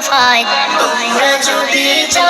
outside. Oh,